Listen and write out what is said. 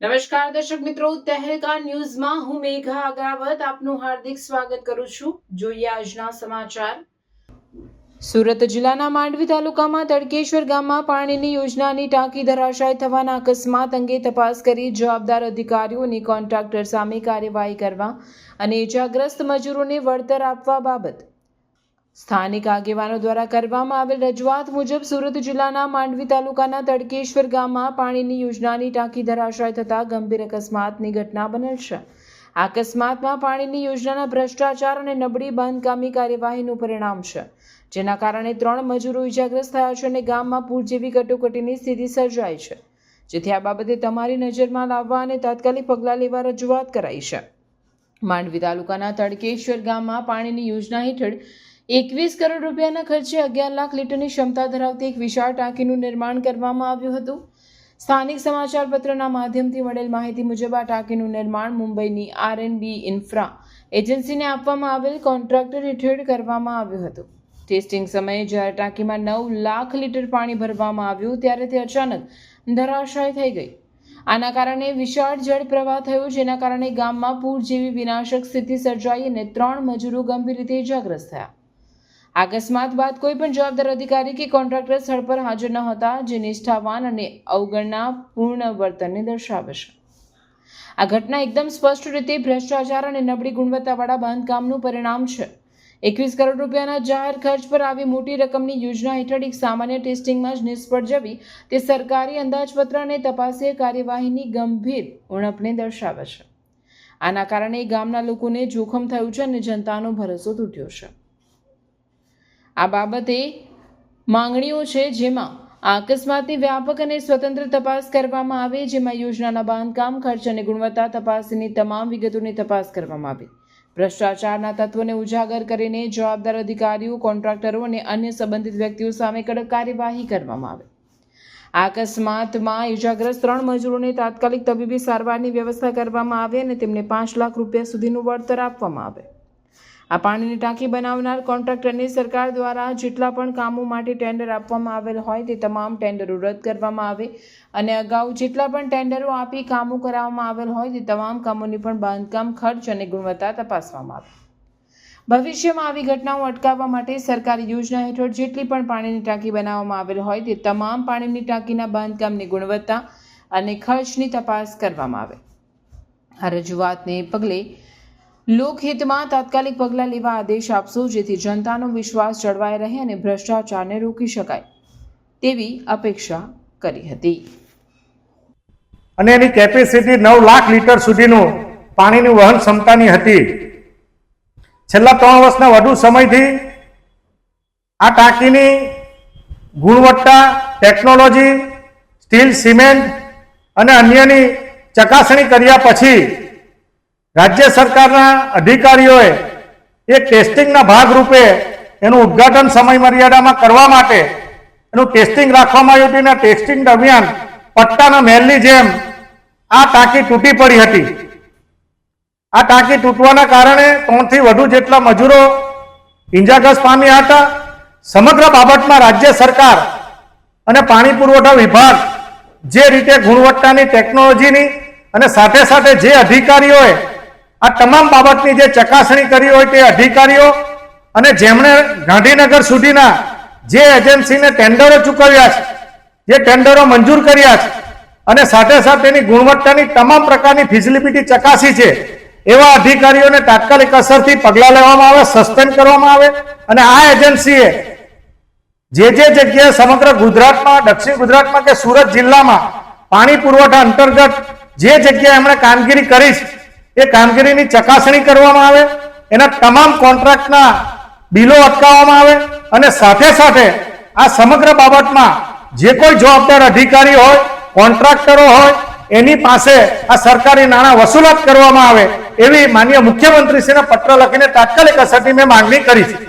નમસ્કાર દર્શક મિત્રો, તહેલકા ન્યૂઝમાં હું મેઘા અગ્રાવત આપનું હાર્દિક સ્વાગત કરું છું. જોઈએ આજના સમાચાર. સુરત જિલ્લાના માંડવી તાલુકામાં તડકેશ્વર ગામમાં પાણીની યોજનાની ટાંકી ધરાશાય થવાના અકસ્માત અંગે તપાસ કરી જવાબદાર અધિકારીઓની કોન્ટ્રાક્ટર સામે કાર્યવાહી કરવા અને ઇજાગ્રસ્ત મજૂરોને વળતર આપવા બાબત. સ્થાનિક આગેવાનો દ્વારા કરવામાં આવેલ રજૂઆત મુજબ સુરત જિલ્લાના માંડવી તાલુકાના તડકેશ્વર ગામમાં પાણીની યોજનાની ટાંકી ધરાશાય થતાં ગંભીર અકસ્માતની ઘટના બનેલ છે. આ અકસ્માતમાં પાણીની યોજનાના ભ્રષ્ટાચાર અને નબળી બાંધકામી કાર્યવાહીનું પરિણામ છે. જેના કારણે ત્રણ મજૂરો ઇજાગ્રસ્ત થયા છે અને ગામમાં પૂર જેવી કટોકટીની સ્થિતિ સર્જાઈ છે. જેથી આ બાબતે તમારી નજરમાં લાવવા અને તાત્કાલિક પગલાં લેવા રજૂઆત કરાઈ છે. માંડવી તાલુકાના તડકેશ્વર ગામમાં પાણીની યોજના હેઠળ એકવીસ કરોડ રૂપિયાના ખર્ચે અગિયાર લાખ લીટરની ક્ષમતા ધરાવતી એક વિશાળ ટાંકીનું નિર્માણ કરવામાં આવ્યું હતું. સ્થાનિક સમાચાર પત્રના માધ્યમથી મળેલ માહિતી મુજબ આ ટાંકીનું નિર્માણ મુંબઈની આર એન બી ઇન્ફ્રા એજન્સીને આપવામાં આવેલ કોન્ટ્રાક્ટર હેઠળ કરવામાં આવ્યું હતું. ટેસ્ટિંગ સમયે જ્યારે ટાંકીમાં નવ લાખ લીટર પાણી ભરવામાં આવ્યું ત્યારે તે અચાનક ધરાશાય થઈ ગઈ. આના કારણે વિશાળ જળ પ્રવાહ થયો, જેના કારણે ગામમાં પૂર જેવી વિનાશક સ્થિતિ સર્જાઈ અને ત્રણ મજૂરો ગંભીર રીતે ઇજાગ્રસ્ત થયા. અકસ્માત બાદ કોઈ પણ જવાબદાર અધિકારી કે કોન્ટ્રાક્ટર સ્થળ પર હાજર ન હતા, જે નિષ્ઠાવાન અને અવગણના પૂર્ણ વર્તનને દર્શાવે છે. આ ઘટના એકદમ સ્પષ્ટ રીતે ભ્રષ્ટાચાર અને નબળી ગુણવત્તાવાળા બાંધકામનું પરિણામ છે. એકવીસ કરોડ રૂપિયાના જાહેર ખર્ચ પર આવી મોટી રકમની યોજના હેઠળ એક સામાન્ય ટેસ્ટિંગમાં જ નિષ્ફળ જવી, તે સરકારી અંદાજપત્ર અને તપાસીય કાર્યવાહીની ગંભીર ઉણપને દર્શાવે છે. આના કારણે ગામના લોકોને જોખમ થયું છે અને જનતાનો ભરોસો તૂટ્યો છે. આ બાબતે માંગણીઓ છે જેમાં આ વ્યાપક અને સ્વતંત્ર તપાસ કરવામાં આવે, જેમાં યોજનાના બાંધકામ, ખર્ચ અને ગુણવત્તા તપાસની તમામ વિગતોની તપાસ કરવામાં આવે. ભ્રષ્ટાચારના તત્વોને ઉજાગર કરીને જવાબદાર અધિકારીઓ, કોન્ટ્રાક્ટરો અને અન્ય સંબંધિત વ્યક્તિઓ સામે કડક કાર્યવાહી કરવામાં આવે. અકસ્માતમાં ઇજાગ્રસ્ત ત્રણ મજૂરોને તાત્કાલિક તબીબી સારવારની વ્યવસ્થા કરવામાં આવે અને તેમને પાંચ લાખ રૂપિયા સુધીનું વળતર આપવામાં આવે. આ પાણીની ટાંકી બનાવનાર કોન્ટ્રાક્ટરને સરકાર દ્વારા જેટલા પણ કામો માટે ટેન્ડર આપવામાં આવેલ હોય તે તમામ ટેન્ડરો રદ કરવામાં આવે અને અગાઉ જેટલા પણ ટેન્ડરો આપી કામો કરાવવામાં આવેલ હોય તે તમામ કામોની પણ બાંધકામ, ખર્ચ અને ગુણવત્તા તપાસવામાં આવે. ભવિષ્યમાં આવી ઘટનાઓ અટકાવવા માટે સરકારી યોજના હેઠળ જેટલી પણ પાણીની ટાંકી બનાવવામાં આવેલ હોય તે તમામ પાણીની ટાંકીના બાંધકામની ગુણવત્તા અને ખર્ચની તપાસ કરવામાં આવે. આ રજૂઆતને પગલે લોકહિતમાં તાત્કાલિક પગલાં લેવા આદેશ આપશો, જેથી જનતાનો વિશ્વાસ જળવાઈ રહે અને ભ્રષ્ટાચારને રોકી શકાય તેવી અપેક્ષા કરી હતી. અને એની કેપેસિટી નવ લાખ લીટર સુધીનું પાણીની વહન ક્ષમતાની હતી. છેલ્લા ત્રણ વર્ષના વધુ સમયથી આ ટાંકીની ગુણવત્તા ટેકનોલોજી સ્ટીલ સિમેન્ટ અને અન્યની ચકાસણી કર્યા પછી રાજ્ય સરકારના અધિકારીઓએ એ ટેસ્ટિંગના ભાગરૂપે એનું ઉદ્ઘાટન સમય મર્યાદામાં કરવા માટે એનું ટેસ્ટિંગ રાખવામાં આવ્યું હતું. અને ટેસ્ટિંગ દરમિયાન પટ્ટાના મહેલની જેમ આ ટાંકી તૂટી પડી હતી. આ ટાંકી તૂટવાના કારણે ત્રણથી વધુ જેટલા મજૂરો ઇંજાગ્રસ્ત પામ્યા હતા. સમગ્ર બાબતમાં રાજ્ય સરકાર અને પાણી પુરવઠા વિભાગ જે રીતે ગુણવત્તાની ટેકનોલોજીની અને સાથે સાથે જે અધિકારીઓએ આ તમામ બાબતની જે ચકાસણી કરી હોય તે અધિકારીઓ અને જેમણે ગાંધીનગર સુધીના જે એજન્સીને ટેન્ડરો ચૂકવ્યા છે, જે ટેન્ડરો મંજૂર કર્યા છે અને સાથે સાથે એની ગુણવત્તાની તમામ પ્રકારની ફિઝિલિબિલિટી ચકાસી છે, એવા અધિકારીઓને તાત્કાલિક અસરથી પગલાં લેવામાં આવે, સસ્પેન્ડ કરવામાં આવે અને આ એજન્સીએ જે જે જગ્યાએ સમગ્ર ગુજરાતમાં, દક્ષિણ ગુજરાતમાં કે સુરત જિલ્લામાં પાણી પુરવઠા અંતર્ગત જે જગ્યાએ એમણે કામગીરી કરી છે એ કામગીરીની ચકાસણી કરવામાં આવે, એના તમામ કોન્ટ્રાક્ટના બિલો અટકાવવામાં આવે અને સાથે સાથે આ સમગ્ર બાબતમાં જે કોઈ જવાબદાર અધિકારી હોય, કોન્ટ્રાક્ટરો હોય, એની પાસે આ સરકારી નાણાં વસૂલાત કરવામાં આવે એવી માન્ય મુખ્યમંત્રીશ્રીને પત્ર લખીને તાત્કાલિક અસરથી મેં માંગણી કરી છે.